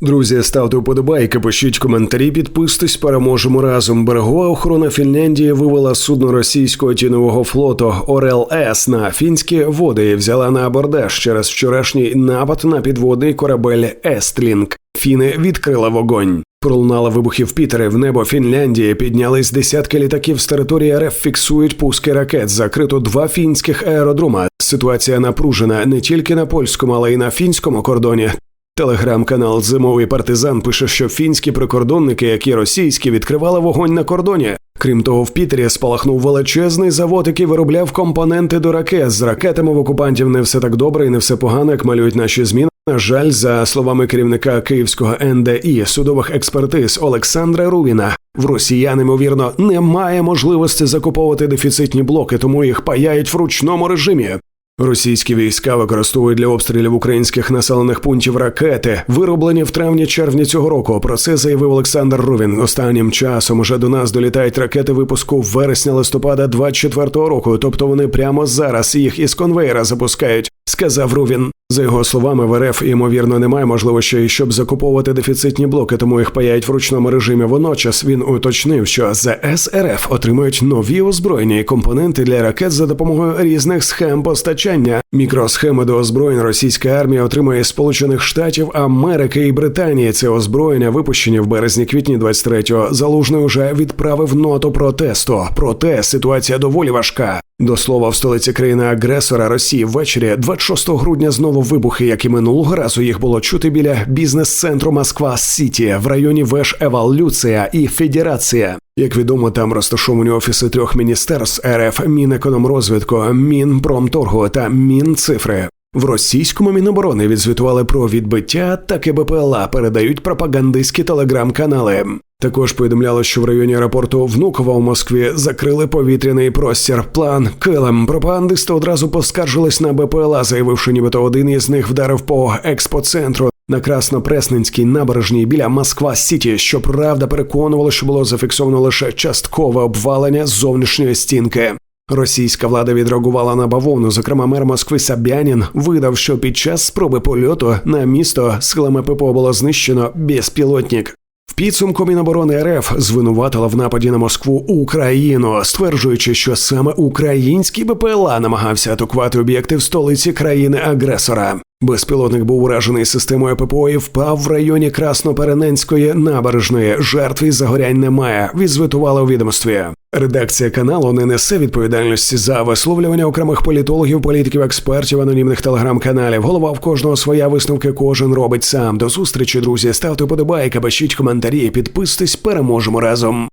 Друзі, ставте вподобайки, пишіть коментарі, підписуйтесь, переможемо разом. Берегова охорона Фінляндії вивела судно російського тінового флоту Орел С на фінські води і взяла на абордаж через вчорашній напад на підводний корабель Естлінг. Фіни відкрили вогонь. Пролунали вибухи в Пітері в небо Фінляндії. Піднялись десятки літаків з території РФ. Фіксують пуски ракет. Закрито два фінських аеродрома. Ситуація напружена не тільки на польському, але й на фінському кордоні. Телеграм-канал Зимовий партизан пише, що фінські прикордонники, як і російські, відкривали вогонь на кордоні. Крім того, в Пітері спалахнув величезний завод, який виробляв компоненти до ракет. З ракетами в окупантів не все так добре і не все погано, як малюють наші зміни. На жаль, за словами керівника київського НДІ судових експертиз Олександра Рувіна, в росіян, ймовірно, немає можливості закуповувати дефіцитні блоки, тому їх паяють в ручному режимі. Російські війська використовують для обстрілів українських населених пунктів ракети, вироблені в травні-червні цього року. Про це заявив Олександр Рувін. Останнім часом уже до нас долітають ракети випуску вересня-листопада 24-го року. Тобто вони прямо зараз їх із конвейера запускають, сказав Рувін. За його словами, в РФ ймовірно немає можливості, щоб закуповувати дефіцитні блоки, тому їх паяють в ручному режимі. Водночас він уточнив, що ЗС РФ отримують нові озброєння і компоненти для ракет за допомогою різних схем постачання. Мікросхеми до озброєнь російська армія отримує з Сполучених Штатів Америки і Британії. Це озброєння випущені в березні-квітні 23-го. Залужний уже відправив ноту протесту. Проте ситуація доволі важка. До слова, в столиці країни-агресора Росії ввечері 26 грудня знову вибухи, як і минулого разу їх було чути біля бізнес-центру Москва Сіті в районі Веш Еволюція і Федерація. Як відомо, там розташовані офіси трьох міністерств РФ Мінекономрозвитку, Мінпромторгу та Мінцифри. В російському міноборони відзвітували про відбиття атаки БПЛА, передають пропагандистські телеграм-канали. Також повідомляло, що в районі аеропорту Внуково у Москві закрили повітряний простір. План Килим. Пропагандисти одразу поскаржились на БПЛА, заявивши, нібито один із них вдарив по експоцентру на Краснопресненській набережній біля Москва Сіті. Щоправда, переконували, що було зафіксовано лише часткове обвалення зовнішньої стінки. Російська влада відреагувала на бавовну. Зокрема, мер Москви Сабянін видав, що під час спроби польоту на місто силами ППО було знищено безпілотник. В підсумку Міноборони РФ звинуватила в нападі на Москву Україну, стверджуючи, що саме український БПЛА намагався атакувати об'єкти в столиці країни-агресора. Безпілотник був уражений системою ППО і впав в районі Красноперененської набережної. Жертв із загорянь немає. Відзвітували у відомстві. Редакція каналу не несе відповідальності за висловлювання окремих політологів, політиків, експертів, анонімних телеграм-каналів. Голова в кожного своя висновки кожен робить сам. До зустрічі, друзі. Ставте подобайки, пишіть коментарі, підписуйтесь, переможемо разом.